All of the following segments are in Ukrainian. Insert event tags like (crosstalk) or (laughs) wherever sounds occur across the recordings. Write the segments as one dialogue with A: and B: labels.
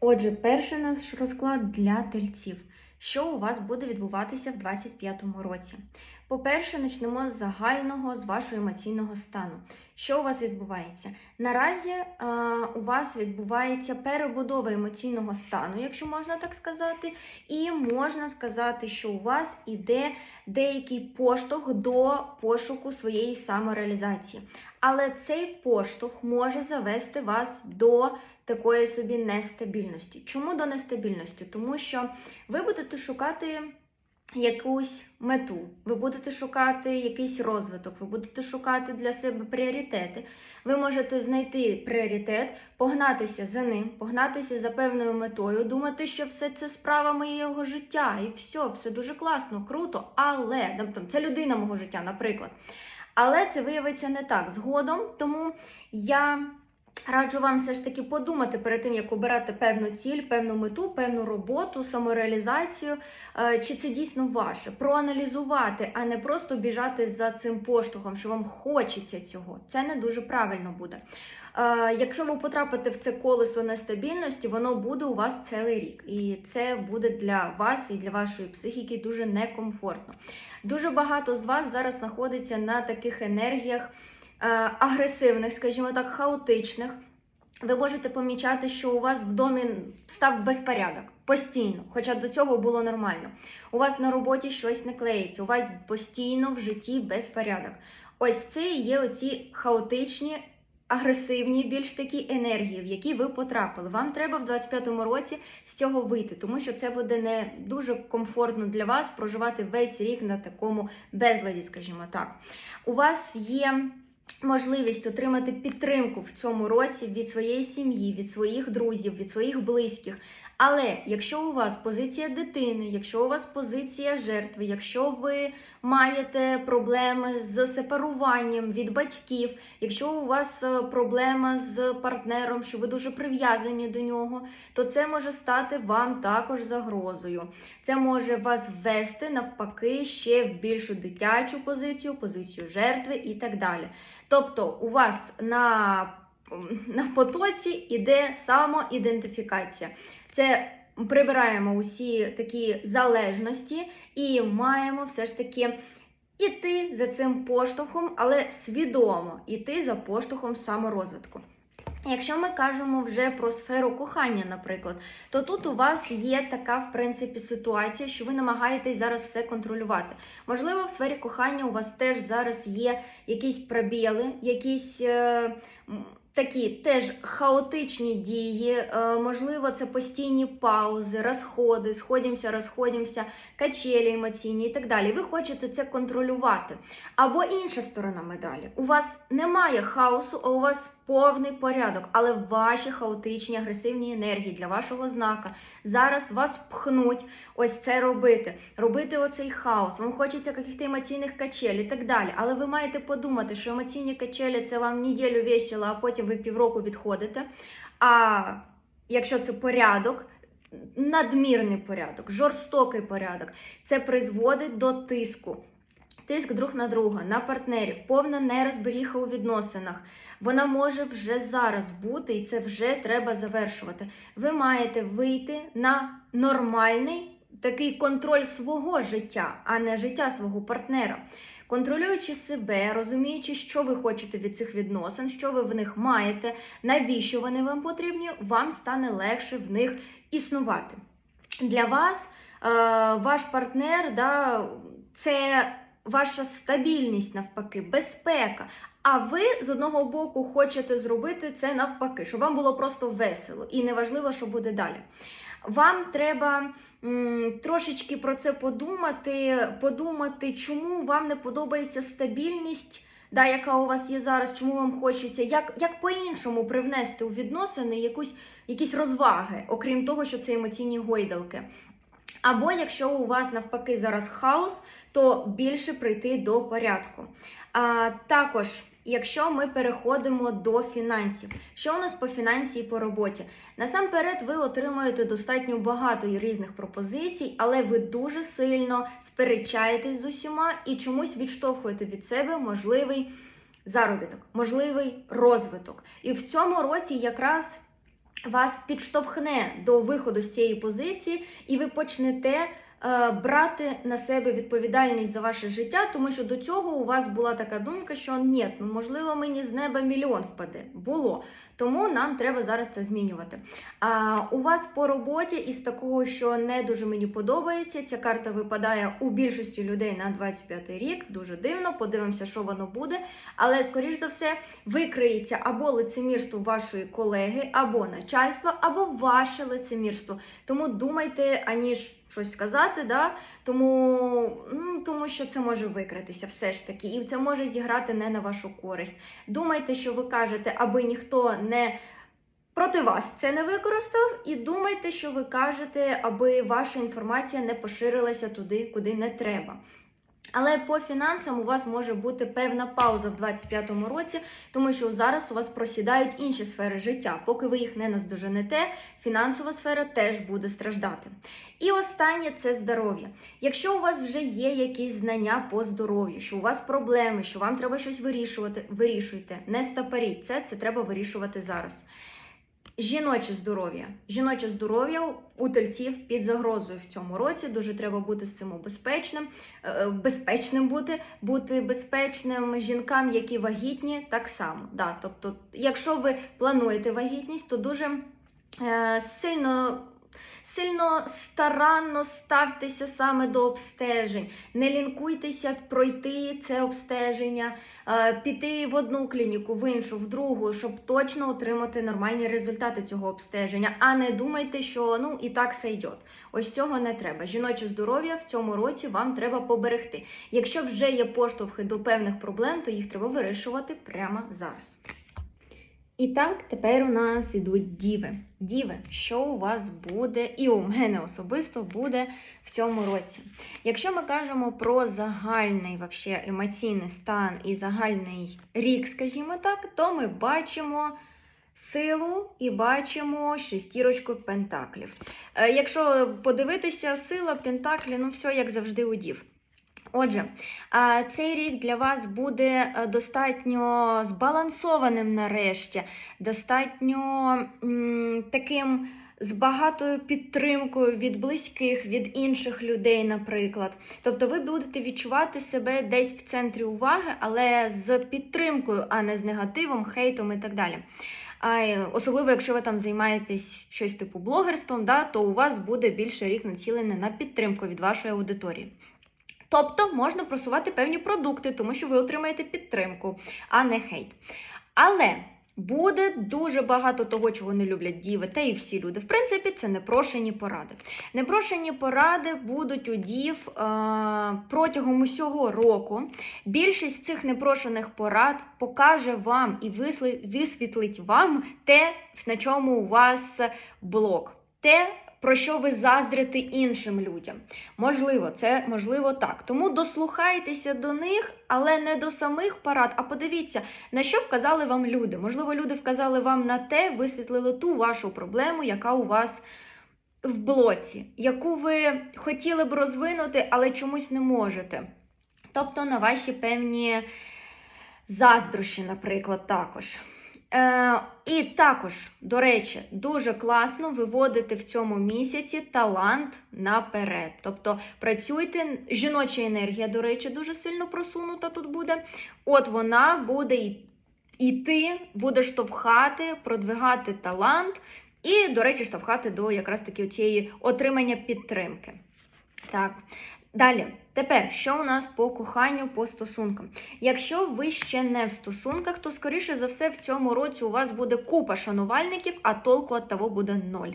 A: Отже, перший наш розклад для тельців. Що у вас буде відбуватися в 2025 році? По-перше, почнемо з загального, з вашого емоційного стану. Що у вас відбувається? Наразі е, у вас відбувається перебудова емоційного стану, якщо можна так сказати, і можна сказати, що у вас іде деякий поштовх до пошуку своєї самореалізації. Але цей поштовх може завести вас до такої собі нестабільності. Чому до нестабільності? Тому що ви будете шукати якусь мету, ви будете шукати якийсь розвиток, ви будете шукати для себе пріоритети. Ви можете знайти пріоритет, погнатися за ним, погнатися за певною метою, думати, що все це справа моєго життя, і все, все дуже класно, круто, але тобто, це людина мого життя, наприклад. Але це виявиться не так згодом, тому я. Раджу вам все ж таки подумати перед тим, як обирати певну ціль, певну мету, певну роботу, самореалізацію, е, чи це дійсно ваше. Проаналізувати, а не просто біжати за цим поштовхом, що вам хочеться цього. Це не дуже правильно буде. Е, Якщо ви потрапите в це колесо нестабільності, воно буде у вас цілий рік. І це буде для вас і для вашої психіки дуже некомфортно. Дуже багато з вас зараз знаходиться на таких енергіях. Е, агресивних, скажімо так, хаотичних. Ви можете помічати, що у вас в домі став безпорядок постійно, хоча до цього було нормально. У вас на роботі щось не клеїться, у вас постійно в житті безпорядок. Ось це є оці хаотичні, агресивні, більш такі енергії, в які ви потрапили. Вам треба в 25-му році з цього вийти, тому що це буде не дуже комфортно для вас проживати весь рік на такому безладі, скажімо так. У вас є можливість отримати підтримку в цьому році від своєї сім'ї, від своїх друзів, від своїх близьких. Але якщо у вас позиція дитини, якщо у вас позиція жертви, якщо ви маєте проблеми з сепаруванням від батьків, якщо у вас е, проблема з партнером, що ви дуже прив'язані до нього, то це може стати вам також загрозою. Це може вас ввести навпаки ще в більшу дитячу позицію, позицію жертви і так далі. Тобто, у вас на на потоці іде самоідентифікація. Це прибираємо усі такі залежності і маємо все ж таки іти за цим поштовхом, але свідомо іти за поштовхом саморозвитку. Якщо ми кажемо вже про сферу кохання, наприклад, то тут у вас є така, в принципі, ситуація, що ви намагаєтесь зараз все контролювати. Можливо, в сфері кохання у вас теж зараз є якісь пробіли, якісь. Е Такі теж хаотичні дії, е, можливо, це постійні паузи, розходи, сходимося, розходимося, качелі емоційні і так далі. Ви хочете це контролювати. Або інша сторона медалі. У вас немає хаосу, а у вас повний порядок, але ваші хаотичні агресивні енергії для вашого знака зараз вас пхнуть ось це робити, робити оцей хаос. Вам хочеться якихось емоційних качель і так далі. Але ви маєте подумати, що емоційні качелі це вам неділю весело, а потім ви півроку відходите. А якщо це порядок, надмірний порядок, жорстокий порядок, це призводить до тиску. Тиск друг на друга, на партнерів, повна нерозберіха у відносинах. Вона може вже зараз бути, і це вже треба завершувати. Ви маєте вийти на нормальний такий контроль свого життя, а не життя свого партнера. Контролюючи себе, розуміючи, що ви хочете від цих відносин, що ви в них маєте, навіщо вони вам потрібні, вам стане легше в них існувати. Для вас е, ваш партнер да, це ваша стабільність навпаки, безпека. А ви з одного боку хочете зробити це навпаки, щоб вам було просто весело і неважливо, що буде далі. Вам треба м, трошечки про це подумати, подумати, чому вам не подобається стабільність, да, яка у вас є зараз, чому вам хочеться, як як по-іншому привнести у відносини якусь, якісь розваги, окрім того, що це емоційні гойдалки. Або якщо у вас навпаки зараз хаос, то більше прийти до порядку. А, Також, якщо ми переходимо до фінансів, що у нас по фінансі і по роботі? Насамперед, ви отримуєте достатньо багато різних пропозицій, але ви дуже сильно сперечаєтесь з усіма і чомусь відштовхуєте від себе можливий заробіток, можливий розвиток. І в цьому році якраз вас підштовхне до виходу з цієї позиції, і ви почнете. Е, Брати на себе відповідальність за ваше життя, тому що до цього у вас була така думка, що ні, ну можливо, мені з неба мільйон впаде. Було. Тому нам треба зараз це змінювати. А у вас по роботі із такого, що не дуже мені подобається, ця карта випадає у більшості людей на 25 рік. Дуже дивно. Подивимося, що воно буде. Але, скоріш за все, викриється або лицемірство вашої колеги, або начальства, або ваше лицемірство. Тому думайте, аніж щось сказати, да? тому, ну, тому що це може викритися все ж таки, і це може зіграти не на вашу користь. Думайте, що ви кажете, аби ніхто не проти вас це не використав, і думайте, що ви кажете, аби ваша інформація не поширилася туди, куди не треба. Але по фінансам у вас може бути певна пауза в 2025 році, тому що зараз у вас просідають інші сфери життя. Поки ви їх не наздоженете, фінансова сфера теж буде страждати. І останнє це здоров'я. Якщо у вас вже є якісь знання по здоров'ю, що у вас проблеми, що вам треба щось вирішувати, вирішуйте, не стапаріть це, це треба вирішувати зараз. Жіноче здоров'я. Жіноче здоров'я у тельців під загрозою в цьому році. Дуже треба бути з цим безпечним, е, безпечним бути, бути безпечним жінкам, які вагітні, так само. Да, тобто, якщо ви плануєте вагітність, то дуже е, сильно. Сильно старанно ставтеся саме до обстежень, не лінкуйтеся пройти це обстеження, е, піти в одну клініку, в іншу, в другу, щоб точно отримати нормальні результати цього обстеження. А не думайте, що ну і так все йде. Ось цього не треба. Жіноче здоров'я в цьому році вам треба поберегти. Якщо вже є поштовхи до певних проблем, то їх треба вирішувати прямо зараз. І так, тепер у нас ідуть діви. Діви, що у вас буде, і у мене особисто буде в цьому році. Якщо ми кажемо про загальний вообще, емоційний стан і загальний рік, скажімо так, то ми бачимо. Силу і бачимо шестірочку пентаклів. Е, Якщо подивитися, сила, пентаклі, ну все як завжди у дів. Отже, цей рік для вас буде е, достатньо збалансованим нарешті, достатньо таким з багатою підтримкою від близьких, від інших людей, наприклад. Тобто ви будете відчувати себе десь в центрі уваги, але з підтримкою, а не з негативом, хейтом і так далі. А особливо, якщо ви там займаєтесь щось типу блогерством, да, то у вас буде більше рік націлений на підтримку від вашої аудиторії. Тобто можна просувати певні продукти, тому що ви отримаєте підтримку, а не хейт. Але буде дуже багато того, чого не люблять діви, та і всі люди. В принципі, це непрошені поради. Непрошені поради будуть у дів е- протягом усього року. Більшість цих непрошених порад покаже вам і висвітлить вам те, на чому у вас блок. Те, про що ви заздрите іншим людям. Можливо, це можливо так. Тому дослухайтеся до них, але не до самих парад. А подивіться, на що вказали вам люди. Можливо, люди вказали вам на те, висвітлили ту вашу проблему, яка у вас в блоці, яку ви хотіли б розвинути, але чомусь не можете. Тобто на ваші певні заздрощі, наприклад, також. Е, і також, до речі, дуже класно виводити в цьому місяці талант наперед. Тобто працюйте, жіноча енергія, до речі, дуже сильно просунута тут буде. От вона буде йти, буде штовхати, продвигати талант, і, до речі, штовхати до якраз таки цієї отримання підтримки. Так. Далі, тепер, що у нас по коханню, по стосункам? Якщо ви ще не в стосунках, то скоріше за все в цьому році у вас буде купа шанувальників, а толку від того буде ноль.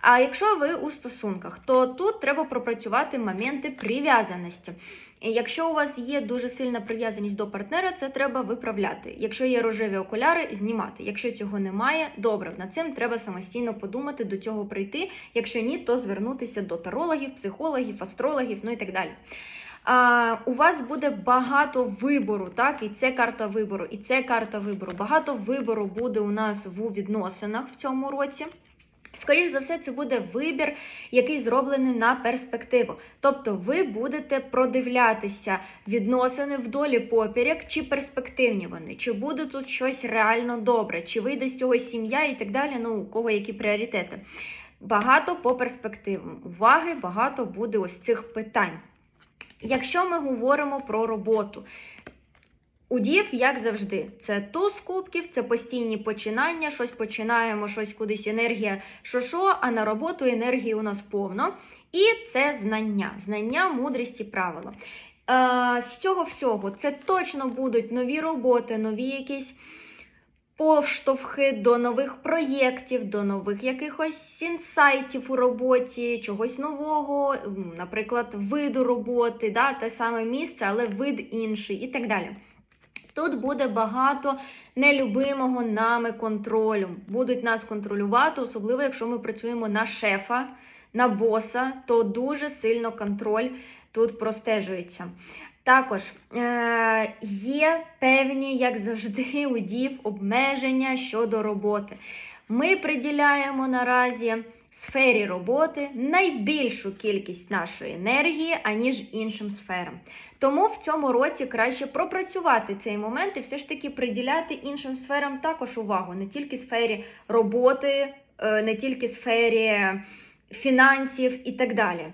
A: А якщо ви у стосунках, то тут треба пропрацювати моменти прив'язаності. Якщо у вас є дуже сильна прив'язаність до партнера, це треба виправляти. Якщо є рожеві окуляри, знімати. Якщо цього немає, добре, над цим треба самостійно подумати, до цього прийти. Якщо ні, то звернутися до тарологів, психологів, астрологів, ну і так далі. А, у вас буде багато вибору, так? І це карта вибору, і це карта вибору. Багато вибору буде у нас у відносинах в цьому році. Скоріше за все, це буде вибір, який зроблений на перспективу. Тобто ви будете продивлятися відносини вдолі поперек, чи перспективні вони, чи буде тут щось реально добре, чи вийде з цього сім'я і так далі. Ну, у кого які пріоритети. Багато по перспективам. Уваги, багато буде ось цих питань. Якщо ми говоримо про роботу, у дів, як завжди, це туз кубків, це постійні починання, щось починаємо, щось кудись енергія, що що, а на роботу енергії у нас повно. І це знання, знання, мудрість і правила. Е, з цього всього це точно будуть нові роботи, нові якісь поштовхи до нових проєктів, до нових якихось інсайтів у роботі, чогось нового, наприклад, виду роботи, да, те саме місце, але вид інший і так далі. Тут буде багато нелюбимого нами контролю. Будуть нас контролювати, особливо якщо ми працюємо на шефа, на боса, то дуже сильно контроль тут простежується. Також е- є певні, як завжди, у дів обмеження щодо роботи. Ми приділяємо наразі сфері роботи найбільшу кількість нашої енергії, аніж іншим сферам. Тому в цьому році краще пропрацювати цей момент і все ж таки приділяти іншим сферам також увагу, не тільки сфері роботи, е, не тільки сфері фінансів і так далі.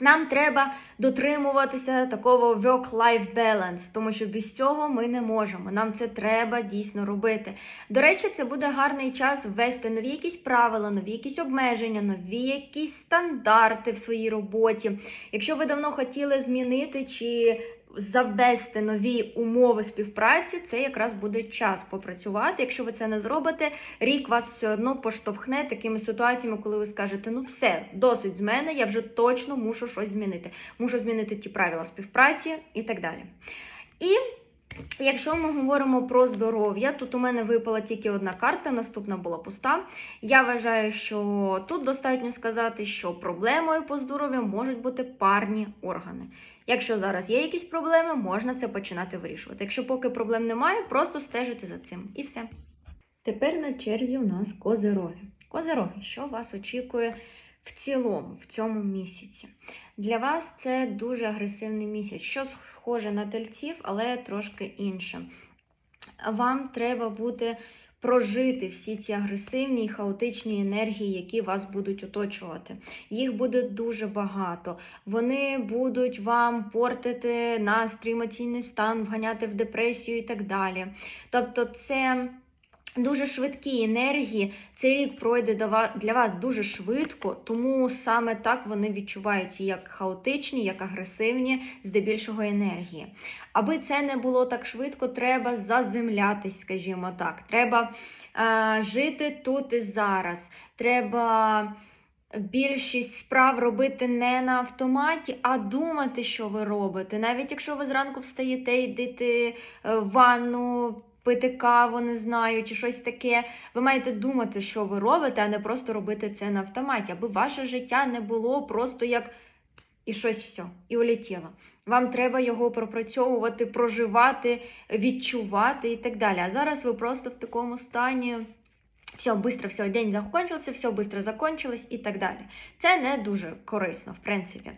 A: Нам треба дотримуватися такого work-life balance, тому що без цього ми не можемо. Нам це треба дійсно робити. До речі, це буде гарний час ввести нові якісь правила, нові якісь обмеження, нові якісь стандарти в своїй роботі. Якщо ви давно хотіли змінити чи завести нові умови співпраці, це якраз буде час попрацювати. Якщо ви це не зробите, рік вас все одно поштовхне такими ситуаціями, коли ви скажете: ну все, досить з мене, я вже точно мушу щось змінити. Мушу змінити ті правила співпраці і так далі. І Якщо ми говоримо про здоров'я, тут у мене випала тільки одна карта, наступна була пуста. Я вважаю, що тут достатньо сказати, що проблемою по здоров'ю можуть бути парні органи. Якщо зараз є якісь проблеми, можна це починати вирішувати. Якщо поки проблем немає, просто стежити за цим і все. Тепер на черзі у нас козироги. Козироги, що вас очікує в цілому, в цьому місяці? Для вас це дуже агресивний місяць, що схоже на тельців, але трошки інше. Вам треба буде прожити всі ці агресивні і хаотичні енергії, які вас будуть оточувати. Їх буде дуже багато. Вони будуть вам портити настрій, емоційний стан, вганяти в депресію і так далі. Тобто, це. Дуже швидкі енергії. Цей рік пройде для вас дуже швидко, тому саме так вони відчуваються як хаотичні, як агресивні, здебільшого енергії. Аби це не було так швидко, треба заземлятись, скажімо так. Треба е, жити тут і зараз. Треба. Більшість справ робити не на автоматі, а думати, що ви робите. Навіть якщо ви зранку встаєте, йдете в ванну, пити каву, не знаю, чи щось таке. Ви маєте думати, що ви робите, а не просто робити це на автоматі, аби ваше життя не було просто як і щось все, і улетіло. Вам треба його пропрацьовувати, проживати, відчувати і так далі. А зараз ви просто в такому стані все, быстро, все, день закончився, все быстро закончилось і так далі. Це не дуже корисно, в принципі.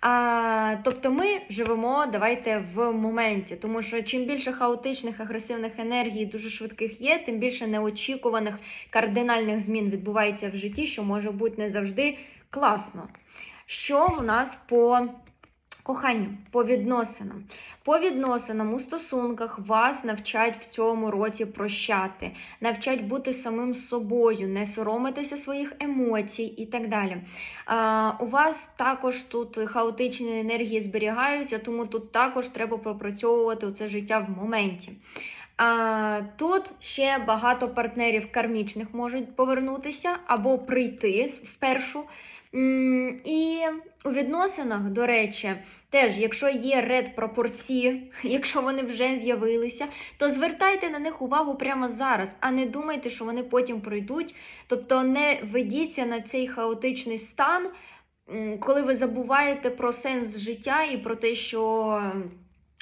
A: А, Тобто ми живемо, давайте в моменті, тому що чим більше хаотичних, агресивних енергій, дуже швидких є, тим більше неочікуваних кардинальних змін відбувається в житті, що може бути не завжди класно. Що у нас по Коханню, по відносинам. По відносинам у стосунках вас навчать в цьому році прощати, навчать бути самим собою, не соромитися своїх емоцій і так далі. А, У вас також тут хаотичні енергії зберігаються, тому тут також треба пропрацьовувати це життя в моменті. А, Тут ще багато партнерів кармічних можуть повернутися або прийти в першу. І у відносинах, до речі, теж, якщо є ред пропорції, (laughs) якщо вони вже з'явилися, то звертайте на них увагу прямо зараз, а не думайте, що вони потім пройдуть. Тобто не ведіться на цей хаотичний стан, коли ви забуваєте про сенс життя і про те, що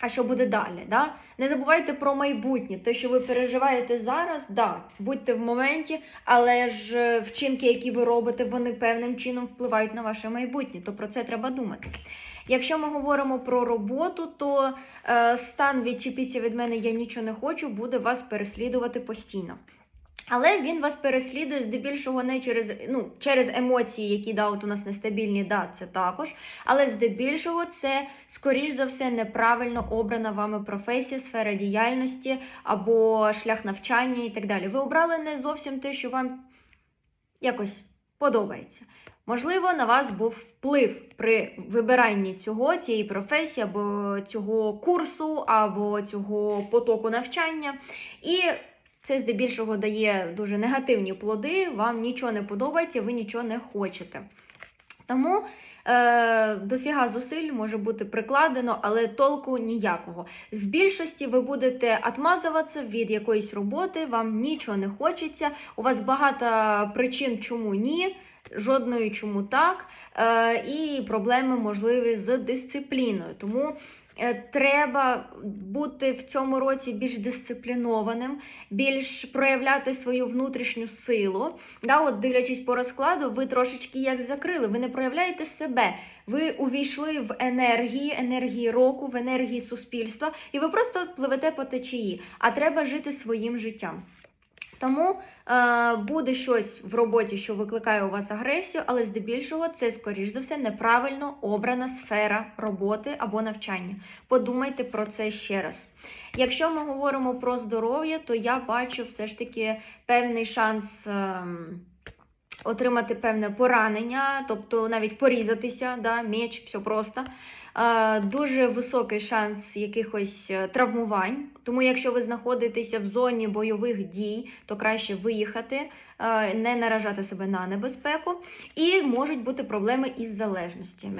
A: А що буде далі? Да? Не забувайте про майбутнє. Те, що ви переживаєте зараз, да, будьте в моменті, але ж е, вчинки, які ви робите, вони певним чином впливають на ваше майбутнє. То про це треба думати. Якщо ми говоримо про роботу, то е, стан відчепіться від мене, я нічого не хочу, буде вас переслідувати постійно. Але він вас переслідує здебільшого не через ну, через емоції, які да, от у нас нестабільні, да, це також. Але здебільшого це, скоріш за все, неправильно обрана вами професія, сфера діяльності або шлях навчання і так далі. Ви обрали не зовсім те, що вам якось подобається. Можливо, на вас був вплив при вибиранні цього, цієї професії, або цього курсу, або цього потоку навчання. І це здебільшого дає дуже негативні плоди, вам нічого не подобається, ви нічого не хочете. Тому е, дофіга зусиль може бути прикладено, але толку ніякого. В більшості ви будете отмазуватися від якоїсь роботи, вам нічого не хочеться, у вас багато причин, чому ні. Жодної чому так, е, і проблеми можливі з дисципліною. Тому треба бути в цьому році більш дисциплінованим, більш проявляти свою внутрішню силу. Да, от дивлячись по розкладу, ви трошечки як закрили, ви не проявляєте себе. Ви увійшли в енергії, енергії року, в енергії суспільства, і ви просто пливете по течії, а треба жити своїм життям. Тому е, буде щось в роботі, що викликає у вас агресію, але здебільшого це, скоріш за все, неправильно обрана сфера роботи або навчання. Подумайте про це ще раз. Якщо ми говоримо про здоров'я, то я бачу все ж таки певний шанс. Отримати певне поранення, тобто навіть порізатися, да, меч, все просто. Е, дуже високий шанс якихось е, травмувань. Тому, якщо ви знаходитеся в зоні бойових дій, то краще виїхати, е, не наражати себе на небезпеку. І можуть бути проблеми із залежностями.